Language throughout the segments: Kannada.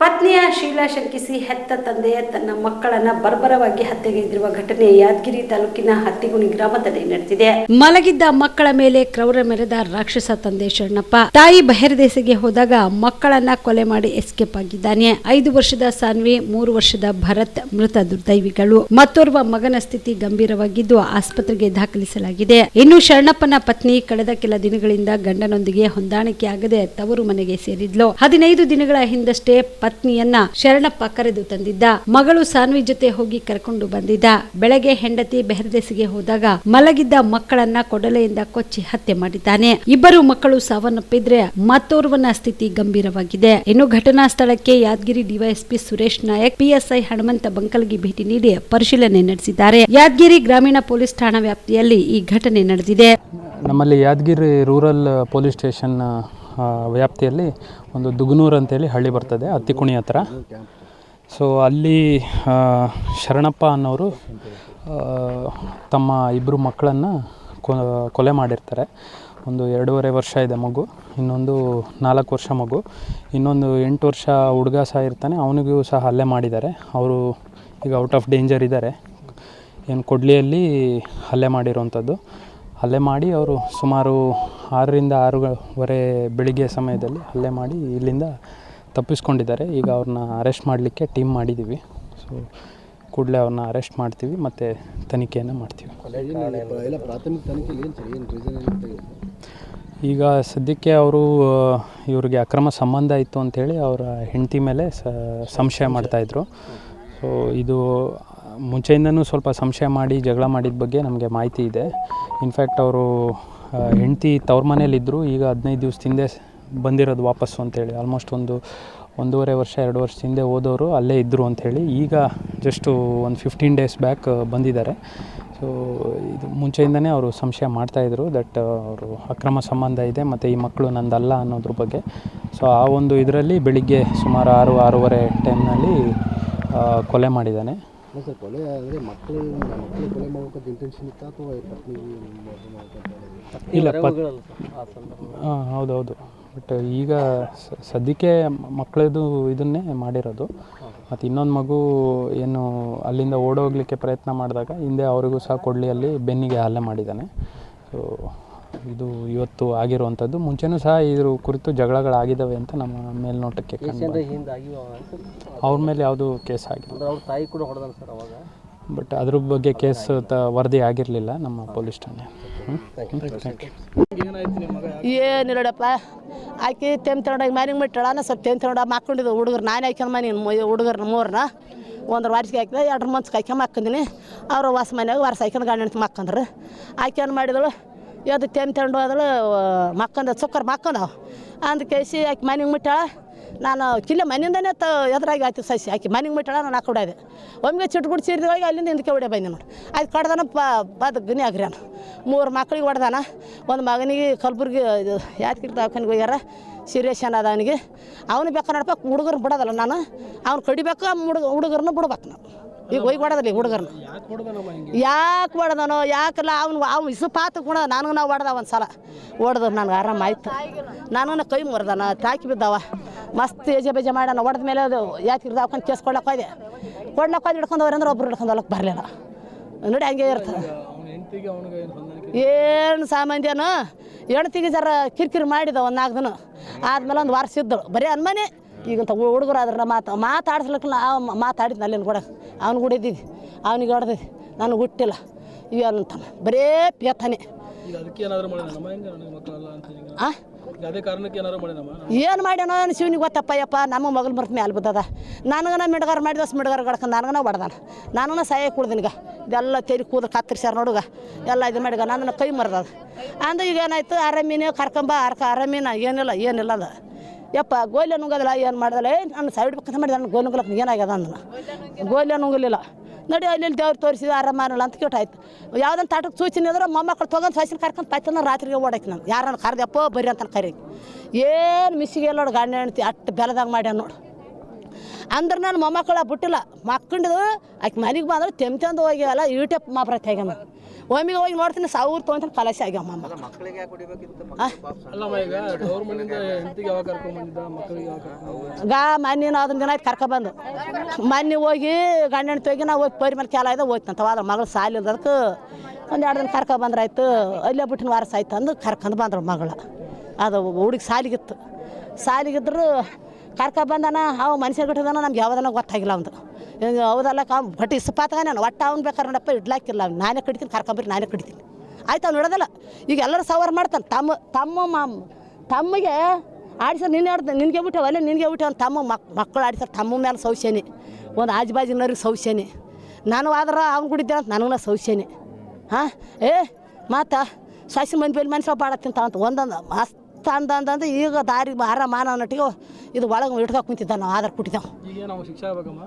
ಪತ್ನಿಯ ಶೀಲಾ ಶಂಕಿಸಿ ಹೆತ್ತ ತಂದೆಯ ತನ್ನ ಮಕ್ಕಳನ್ನ ಬರ್ಬರವಾಗಿ ಹತ್ಯೆಗೈದಿರುವ ಘಟನೆ ಯಾದಗಿರಿ ತಾಲೂಕಿನ ಹತ್ತಿಗುಣಿ ಗ್ರಾಮದಲ್ಲಿ ನಡೆದಿದೆ. ಮಲಗಿದ್ದ ಮಕ್ಕಳ ಮೇಲೆ ಕ್ರೌರ ಮೆರೆದ ರಾಕ್ಷಸ ತಂದೆ ಶರಣಪ್ಪ. ತಾಯಿ ಬಹಿರ್ದೇಶಕ್ಕೆ ಹೋದಾಗ ಮಕ್ಕಳನ್ನ ಕೊಲೆ ಮಾಡಿ ಎಸ್ಕೇಪ್ ಆಗಿದ್ದಾನೆ. ಐದು ವರ್ಷದ ಸಾನ್ವಿ, ಮೂರು ವರ್ಷದ ಭರತ್, ಮೃತ ದುರ್ದೈವಿಗಳು. ಮತ್ತೋರ್ವ ಮಗನ ಸ್ಥಿತಿ ಗಂಭೀರವಾಗಿದ್ದು ಆಸ್ಪತ್ರೆಗೆ ದಾಖಲಿಸಲಾಗಿದೆ. ಇನ್ನು ಶರಣಪ್ಪನ ಪತ್ನಿ ಕಳೆದ ಕೆಲ ದಿನಗಳಿಂದ ಗಂಡನೊಂದಿಗೆ ಹೊಂದಾಣಿಕೆ ಆಗದೆ ತವರು ಮನೆಗೆ ಸೇರಿದ್ಲು. ಹದಿನೈದು ದಿನಗಳ ಹಿಂದಷ್ಟೇ ಪತ್ನಿಯನ್ನ ಶರಣಪ್ಪ ಕರೆದು ತಂದಿದ್ದ. ಮಗಳು ಸಾನ್ವಿ ಜೊತೆ ಹೋಗಿ ಕರ್ಕೊಂಡು ಬಂದಿದ್ದ. ಬೆಳಗ್ಗೆ ಹೆಂಡತಿ ಬೆಹರ್ದೆಸಿಗೆ ಹೋದಾಗ ಮಲಗಿದ್ದ ಮಕ್ಕಳನ್ನ ಕೊಡಲೆಯಿಂದ ಕೊಚ್ಚಿ ಹತ್ಯೆ ಮಾಡಿದ್ದಾನೆ. ಇಬ್ಬರು ಮಕ್ಕಳು ಸಾವನ್ನಪ್ಪಿದ್ರೆ ಮತ್ತೋರ್ವನ ಸ್ಥಿತಿ ಗಂಭೀರವಾಗಿದೆ. ಇನ್ನು ಘಟನಾ ಸ್ಥಳಕ್ಕೆ ಯಾದಗಿರಿ ಡಿವೈಎಸ್ಪಿ ಸುರೇಶ್ ನಾಯಕ್, ಪಿಎಸ್ಐ ಹನುಮಂತ ಬಂಕಲ್ಗೆ ಭೇಟಿ ನೀಡಿ ಪರಿಶೀಲನೆ ನಡೆಸಿದ್ದಾರೆ. ಯಾದಗಿರಿ ಗ್ರಾಮೀಣ ಪೊಲೀಸ್ ಠಾಣಾ ವ್ಯಾಪ್ತಿಯಲ್ಲಿ ಈ ಘಟನೆ ನಡೆದಿದೆ. ನಮ್ಮಲ್ಲಿ ಯಾದಗಿರಿ ರೂರಲ್ ಪೊಲೀಸ್ ಸ್ಟೇಷನ್ ವ್ಯಾಪ್ತಿಯಲ್ಲಿ ಒಂದು ದುಗ್ನೂರು ಅಂತೇಳಿ ಹಳ್ಳಿ ಬರ್ತದೆ ಹತ್ತಿಕುಣಿ ಹತ್ರ. ಸೊ ಅಲ್ಲಿ ಶರಣಪ್ಪ ಅನ್ನೋರು ತಮ್ಮ ಇಬ್ಬರು ಮಕ್ಕಳನ್ನು ಕೊಲೆ ಮಾಡಿರ್ತಾರೆ. ಒಂದು ಎರಡೂವರೆ ವರ್ಷ ಇದೆ ಮಗು, ಇನ್ನೊಂದು ನಾಲ್ಕು ವರ್ಷ ಮಗು. ಇನ್ನೊಂದು ಎಂಟು ವರ್ಷ ಹುಡುಗ ಸಹ ಇರ್ತಾನೆ, ಅವನಿಗೂ ಸಹ ಹಲ್ಲೆ ಮಾಡಿದ್ದಾರೆ. ಅವರು ಈಗ ಔಟ್ ಆಫ್ ಡೇಂಜರ್ ಇದ್ದಾರೆ. ಏನು ಕೊಡ್ಲಿಯಲ್ಲಿ ಹಲ್ಲೆ ಮಾಡಿರುವಂಥದ್ದು ಹಲ್ಲೆ ಮಾಡಿ ಅವರು ಸುಮಾರು ಆರರಿಂದ ಆರೂವರೆ ಬೆಳಿಗ್ಗೆ ಸಮಯದಲ್ಲಿ ಹಲ್ಲೆ ಮಾಡಿ ಇಲ್ಲಿಂದ ತಪ್ಪಿಸ್ಕೊಂಡಿದ್ದಾರೆ. ಈಗ ಅವ್ರನ್ನ ಅರೆಸ್ಟ್ ಮಾಡಲಿಕ್ಕೆ ಟೀಮ್ ಮಾಡಿದ್ದೀವಿ. ಸೊ ಕೂಡಲೇ ಅವ್ರನ್ನ ಅರೆಸ್ಟ್ ಮಾಡ್ತೀವಿ ಮತ್ತು ತನಿಖೆಯನ್ನು ಮಾಡ್ತೀವಿ. ಈಗ ಸದ್ಯಕ್ಕೆ ಅವರು, ಇವರಿಗೆ ಅಕ್ರಮ ಸಂಬಂಧ ಇತ್ತು ಅಂಥೇಳಿ ಅವರ ಹೆಂಡತಿ ಮೇಲೆ ಸಂಶಯ ಮಾಡ್ತಾಯಿದ್ರು ಸೊ ಇದು, ಮುಂಚೆಯಿಂದನೂ ಸ್ವಲ್ಪ ಸಂಶಯ ಮಾಡಿ, ಜಗಳ ಮಾಡಿದ ಬಗ್ಗೆ ನಮಗೆ ಮಾಹಿತಿ ಇದೆ. ಇನ್ಫ್ಯಾಕ್ಟ್ ಅವರು ಹೆಂಡತಿ ತವ್ರ ಮನೇಲಿದ್ದರು ಈಗ ಹದಿನೈದು ದಿವ್ಸದ ಹಿಂದೆ ಬಂದಿರೋದು ವಾಪಸ್ಸು ಅಂತೇಳಿ. ಆಲ್ಮೋಸ್ಟ್ ಒಂದು, ಒಂದೂವರೆ ವರ್ಷ, ಎರಡು ವರ್ಷ ಹಿಂದೆ ಹೋದವರು ಅಲ್ಲೇ ಇದ್ದರು ಅಂಥೇಳಿ ಈಗ ಜಸ್ಟು ಒಂದು ಫಿಫ್ಟೀನ್ ಡೇಸ್ ಬ್ಯಾಕ್ ಬಂದಿದ್ದಾರೆ. ಸೊ ಇದು ಮುಂಚೆಯಿಂದನೇ ಅವರು ಸಂಶಯ ಮಾಡ್ತಾಯಿದ್ರು ದಟ್ ಅವರು ಅಕ್ರಮ ಸಂಬಂಧ ಇದೆ, ಮತ್ತು ಈ ಮಕ್ಕಳು ನಂದಲ್ಲ ಅನ್ನೋದ್ರ ಬಗ್ಗೆ. ಸೊ ಆ ಒಂದು ಇದರಲ್ಲಿ ಬೆಳಿಗ್ಗೆ ಸುಮಾರು ಆರು, ಆರೂವರೆ ಟೈಮ್ನಲ್ಲಿ ಕೊಲೆ ಮಾಡಿದ್ದಾನೆ. ಅಲ್ಲ ಸರ್ ಕೊಲೆ ಅಂದರೆ ಮಕ್ಕಳು ಮಕ್ಕಳು ಕೊಲೆ ಮಾಡ್ಬೇಕಂತ ಇಂಟೆನ್ಷನ್ ಇತ್ತಾ ಅಥವಾ ಪತ್ನಿ ಇಲ್ಲ ಪತ್ ಹಾಂ ಹೌದೌದು. ಬಟ್ ಈಗ ಸ- ಸದ್ಯಕ್ಕೆ ಮಕ್ಕಳದು ಇದನ್ನೇ ಮಾಡಿರೋದು. ಮತ್ತು ಇನ್ನೊಂದು ಮಗು ಏನು ಅಲ್ಲಿಂದ ಓಡೋಗ್ಲಿಕ್ಕೆ ಪ್ರಯತ್ನ ಮಾಡಿದಾಗ ಹಿಂದೆ ಅವರಿಗೂ ಸಹ ಕೊಡಲಿಯಲ್ಲಿ ಬೆನ್ನಿಗೆ ಹಲ್ಲೆ ಮಾಡಿದ್ದಾನೆ. ಸೊ ಇದು ಇವತ್ತು ಆಗಿರುವಂಥದ್ದು. ಮುಂಚೆನೂ ಸಹ ಇದ್ರ ಕುರಿತು ಜಗಳಗಳಾಗಿದ್ದಾವೆ ಅಂತ ನಮ್ಮ ಮೇಲ್ನೋಟಕ್ಕೆ ಕಂಡು. ಅವ್ರ ಮೇಲೆ ಯಾವುದು ಕೇಸ್ ಆಗಿಲ್ಲ ಅವ್ರ ತಾಯಿ ಕೂಡ ಹೊಡೆದಲ್ಲ ಸರ್ ಅವಾಗ? ಬಟ್ ಅದ್ರ ಬಗ್ಗೆ ಕೇಸ್ ತ ವರದಿ ಆಗಿರಲಿಲ್ಲ ನಮ್ಮ ಪೊಲೀಸ್ ಠಾಣೆ. ಏನಿರಡಪ್ಪ ಏನಿಲ್ಲಡಪ್ಪ ಆಕಿ ತೆಮ್ ತಗೊಂಡೋಗಿ ಮ್ಯಾನಿಂಗ್ ಬಿಟ್ಟಾಳ ನಾ ಸ್ವಲ್ಪ ತೆಮ್ ತಗೊಂಡ ಮಾಕೊಂಡಿದ್ದು ಹುಡುಗರು. ನಾನು ಹಾಕ್ಯಂದ ಮನೆ ಹುಡುಗರ್ನ ಮೂರನ್ನ ಒಂದ್ರ ವಾರ್ಸಿಗೆ ಹಾಕಿದೆ ಎರಡು ಮಂತ್ಸ್ಗೆ ಹಾಕ್ಯಂಬ ಹಾಕ್ಕಂದಿನಿ ಅವ್ರು ವಾಸ ಮನೆಯಾಗ ವಾರಸ ಹಾಕ್ಯಂದು ಗಂಡ ಹೆಂಡ್ತಿ ಮಕ್ಕಂದ್ರೆ ಆಕ್ಯನ್ ಮಾಡಿದಳು? ಯಾವ್ದು ತೆನ್ ತಂಡು ಹೋದಳು ಮಕ್ಕಂದ, ಸುಕ್ಕರ್ ಮಕ್ಕಂದವು ಅಂದ ಕೇಸಿ ಆಕೆ ಮನೆಗೆ ಮುಟ್ಟಾಳ ನಾನು ಕಿಲ್ಲ ಮನೆಯಿಂದನೇ ತ, ಎದುರಾಗಿ ಆಯ್ತು ಸಸಿ. ಆಕೆ ಮನೆಗೆ ಮುಟ್ಟಾಳ ನಾನು ಹಾಕಿ ಹೊಡ್ಯಾದೆ ಒಮ್ಮೆಗೆ ಚಿಟ್ಗುಡ್ ಸೇರಿದ ಅಲ್ಲಿಂದ ಹಿಂದಕ್ಕೆ ಹೊಡೆ ಬಂದೆ ನೋಡಿ. ಅದು ಕಡ್ದಾನ ಪ ಬದ್ ಗನಿ ಆಗ್ರಿ ಮೂರು ಮಕ್ಳಿಗೆ ಹೊಡೆದಾನ. ಒಂದು ಮಗನಿಗೆ ಕಲ್ಬುರ್ಗಿ, ಇದು, ಯಾದಗಿರಿ ದವಾಖಾನಿಗೆ ಹೋಗ್ಯಾರ. ಸೀರಿಯಸ್ ಏನದ ಅವನಿಗೆ. ಅವನು ಬೇಕಾ ನಡ್ಬೇಕು ಹುಡುಗರು ಬಿಡೋದಲ್ಲ ನಾನು. ಅವ್ನು ಕಡಿಬೇಕು ಹುಡುಗ ಹುಡುಗರನ್ನ ಬಿಡ್ಬೇಕು ನಾನು. ಈಗ ಹೋಗಿ ಹೊಡೆದಲ್ಲ ಈಗ ಹುಡುಗರನ್ನ ಯಾಕೆ ಹೊಡೆದನೋ ಯಾಕಲ್ಲ ಅವ್ನು ಅವ್ನು ಇಸು ಪಾತ್ರ ಕೂಡ ನನಗೆ ನಾವು ಹೊಡೆದ ಒಂದು ಸಲ ಹೊಡೆದು ನನಗೆ ಆರಾಮ ಆಯ್ತು. ಕೈ ಮುರಿದಾನ ತಾಕಿ ಬಿದ್ದಾವ. ಮಸ್ತ್ ಏಜೆ ಬೇಜೆ ಮಾಡ್ಯಾನ. ಹೊಡೆದ ಮೇಲೆ ಅದು ಯಾಕೆ ದವಾಖಾನೆ ಕೇಸ್ ಕೊಡ್ಲಕ್ಕೆ ಹೋದೆ. ಕೊಡ್ಲಕ್ಕೆ ಹೋಯ್ದು ಹಿಡ್ಕೊಂಡು ಅಂದ್ರೆ ಒಬ್ರು ಹಿಡ್ಕೊಂಡು ಹೊಲಕ್ಕೆ ಬರಲಿಲ್ಲ. ನೋಡಿ ಹಂಗೆ ಇರ್ತದೆ ಏನು ಸಾಮಾನ್ಯನು? ಹೆಣ್ತಿಗೆ ಜರ ಕಿರಿಕಿರಿ ಮಾಡಿದ ಒಂದು ನಾಲ್ಕು ದಿನ. ಆದ್ಮೇಲೆ ಒಂದು ವಾರ ಸಿದ್ದಳು ಬರೀ ಅನ್ಮನೆ ಈಗಂತ ಹುಡುಗರು ಅದ್ರ ಮಾತು ಮಾತಾಡ್ಸ್ಲಿಕ್ಕಲ್ಲ ಆ ಮಾತಾಡಿದ್ನ ಅಲ್ಲಿಂದ ಕೂಡ. ಅವ್ನು ಇದ್ದಿದ್ದು. ಅವ್ನಿಗೆ ಹೊಡೆದಿದ್ದು. ನನಗೆ ಹುಟ್ಟಿಲ್ಲ. ಇವಂತ ಬರೇ ಪೇತಾನೆ ಆ? ಅದೇ ಕಾರಣಕ್ಕೆ ಏನಾದ್ರು ಮಾಡಿದಮ್ಮ ಏನು ಮಾಡ್ಯಾನೋ ಏನು ಶಿವನಿಗೆ ಗೊತ್ತಪ್ಪ ಯಪ್ಪ ನಮ್ಮ ಮಗಳು ಮರ್ತ ಮೇಲೆ ಬಿದ್ದದ. ನನಗನ ಮಿಡ್ಗಾರ ಮಾಡಿದ ಮಿಡ್ಗಾರ ಗಡಕ ನನಗನ ಹೊಡೆದಾನ. ನಾನು ಸಹಾಯ ಕುಡ್ದಿನಿಗ ಇದೆಲ್ಲ ತೆರಿ ಕೂದ ಕತ್ತರಿಸ್ಯಾರ ನೋಡುಗ ಎಲ್ಲ ಇದು ಮಾಡಿಗ ನನ್ನ ಕೈ ಮರದ ಅಂದ ಈಗ ಏನಾಯ್ತು? ಆರಾಮೀನೇ ಕರ್ಕೊಂಬ ಅರ್ಕ ಆರಾಮೀನ ಏನಿಲ್ಲ ಏನಿಲ್ಲ ಅದ. ಯಪ್ಪ ಗೋಲಿ ನುಂಗೋದಿಲ್ಲ ಏನು ಮಾಡ್ದಲ್ಲ? ಏ ನಾನು ಸೈಡ್ ಬೇಕಂತ ಮಾಡಿದ ನನ್ನ ಗೋಲ್ ನುಂಗಲಕ್ಕೆ ಏನಾಗ್ಯದ ಅಂದ್ರೆ ಗೋಲ್ಯ ನುಂಗಲಿಲ್ಲ. ನಡಿ ಅಲ್ಲಿ ದೇವ್ರು ತೋರಿಸಿದ ಆರಾಮಲ್ಲ ಅಂತ ಕೇಟಾಯ್ತು ಯಾವ್ದನ್ನ ತಾಟಕ್ಕೆ ಸೂಚನೆ ಅಂದ್ರೆ ಮೊಮ್ಮಕ್ಕಳು ತೊಗೊಂಡು ಸಸಿನ ಕರ್ಕೊಂಡು ಪೈತನ ರಾತ್ರಿಗೆ ಓಡಾಕಿ ನಾನು. ಯಾರನ್ನ ಕರೆದಪ್ಪ ಬರ್ರಿ ಅಂತ ಕರಿ ಏನು ಮಿಸ್ಸಿಗೆ ಎಲ್ಲ ನೋಡಿ ಗಂಡ ಹೆಣ್ತಿ ಅಷ್ಟು ಬೆಲದಾಗ ಮಾಡ್ಯಾನ ನೋಡು. ಅಂದ್ರೆ ನಾನು ಮೊಮ್ಮಕ್ಕಳ ಬಿಟ್ಟಿಲ್ಲ ಮಕ್ಕಂಡು ಆಕೆ ಮನೆಗೆ ಬಂದ್ರೆ ತೆಮ್ತಂದು ಹೋಗ್ಯವಲ್ಲ ಈಟೆ ಮಾಪ್ರ ತೆಗ್ಯಾನ. ಒಮ್ಮಿಗೆ ಹೋಗಿ ನೋಡ್ತೀನಿ ಸಾವಿರ ತೊಗೊಂತೀನಿ ಕಲಸಿ ಆಗ್ಯಾವ ಮಮ್ಮ ಗಾ ಮೊನ್ನೆ ಅದನ್ನ ದಿನ ಆಯ್ತು ಕರ್ಕೊಬಂದು ಮೊನ್ನೆ ಹೋಗಿ ಗಂಡನ ತೋಗಿ ನಾವು ಹೋಗಿ ಪರಿ ಮೇಲೆ ಕೆಲ ಇದೆ ಹೋಯ್ತಂತ. ಅದ್ರ ಮಗಳು ಸಾಲಿ ಅದಕ್ಕೆ ಒಂದು ಎರಡು ದಿನ ಕರ್ಕೊ ಬಂದ್ರಾಯ್ತು. ಅಲ್ಲೇ ಬಿಟ್ಟಿನ ವಾರಸ ಆಯ್ತು ಅಂದು ಕರ್ಕೊಂಡು ಬಂದ್ರು ಮಗಳು. ಅದು ಹುಡುಗಿ ಸಾಲಿಗಿತ್ತು ಸಾಲಿಗಿದ್ರು ಕರ್ಕೊ ಬಂದಾನ, ಅವ ಮನುಷ್ಯ ಬಿಟ್ಟದನ ನಮ್ಗೆ ಯಾವ್ದನ ಗೊತ್ತಾಗಿಲ್ಲ ಅವ್ನು ಹೌದಲ್ಲ ಕಾ ಬಟ್ ಇಸ್ಪಾತ್ಗ ನಾನು, ಒಟ್ಟು ಅವ್ನು ಬೇಕಾದ್ರೆ ನೋಡಪ್ಪ, ಇಡ್ಲಾಕಿಲ್ಲ ಅವ್ನು. ನಾನೇ ಕಡಿತೀನಿ ಕರ್ಕೊಂಬರಿ ನಾನೇ ಕಡಿತೀನಿ ಆಯ್ತು, ಅವ್ನು ಇಡೋದಲ್ಲ ಈಗ ಎಲ್ಲರೂ ಸವಾರ ಮಾಡ್ತಾನೆ, ತಮ್ಮ ತಮ್ಮ ಮಾಮ್, ತಮ್ಮಗೆ ಆಡಿಸ ನಿನ್ನೆ ಆಡ್ತಾನೆ ನಿನಗೆ ಬಿಟ್ಟೆ ಅಲ್ಲೇ ನಿನಗೆ ಬಿಟ್ಟೆ ಅವ್ನು ತಮ್ಮ ಮಕ್, ಮಕ್ಕಳು ಆಡಿಸ್ತಾರೆ ತಮ್ಮ ಮೇಲೆ ಸೌಶ್ಯನಿ ಒಂದು ಆಜುಬಾಜಿನವ್ರಿಗೆ ಬಾಜಿನವ್ರಿಗೆ ಸೌಸ್ಯನಿ ನಾನು ಆದ್ರೆ ಅವ್ನು ಕುಡಿದ್ದೆ ಅಂತ ನನಗೂ ಸೌಸ್ಯನಿ ಹಾಂ? ಏ, ಮಾತಾ ಸಾಸಿ ಮಂದಿ ಬೇಲಿ ಮನುಷ್ಯ ಬಾಡ ತಿಂತಾವಂತ ಒಂದೊಂದು ಮಸ್ತ್ ಅಂದ ಅಂದಂದು ಈಗ ದಾರಿ ಮಾರ ಮಾನ ನಟಿಗೆ ಇದು ಒಳಗೆ ಇಟ್ಕೊ ಕುಂತಿದ್ದ ನಾವು ಆಧಾರ್ ಕೊಟ್ಟಿದ್ದೆವು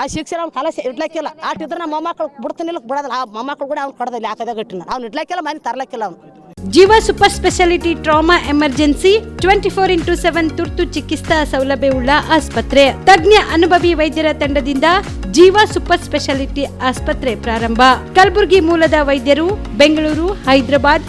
ಆ ಶಿಕ್ಷೆ ಅವ್ನು ಕಲಸ ಇಡ್ಲಕ್ಕಿಲ್ಲ. ಆಟಿದ್ರೆ ನಮ್ಮ ಮೊಮ್ಮಕ್ಕಳು ಬಿಡ್ತಾನಿಲ್ಲ ಬಿಡೋದಿಲ್ಲ. ಆ ಮೊಮ್ಮಕ್ಕಳು ಕೂಡ ಅವ್ನು ಕಡ್ದಲ್ಲಿ ಯಾಕದ ಇಟ್ಟಿನ ಅವ್ನು ಇಡ್ಲಕ್ಕಿಲ್ಲ ಮನೆ ತರ್ಲಕ್ಕಿಲ್ಲ ಅವ್ನು. Jeeva super speciality trauma emergency twenty four into seven ತುರ್ತು ಚಿಕಿತ್ಸಾ ಸೌಲಭ್ಯವುಳ್ಳ ಆಸ್ಪತ್ರೆ. ತಜ್ಞ ಅನುಭವಿ ವೈದ್ಯರ ತಂಡದಿಂದ ಜೀವ ಸೂಪರ್ ಸ್ಪೆಷಾಲಿಟಿ ಆಸ್ಪತ್ರೆ ಪ್ರಾರಂಭ. ಕಲಬುರಗಿ ಮೂಲದ ವೈದ್ಯರು ಬೆಂಗಳೂರು ಹೈದರಾಬಾದ್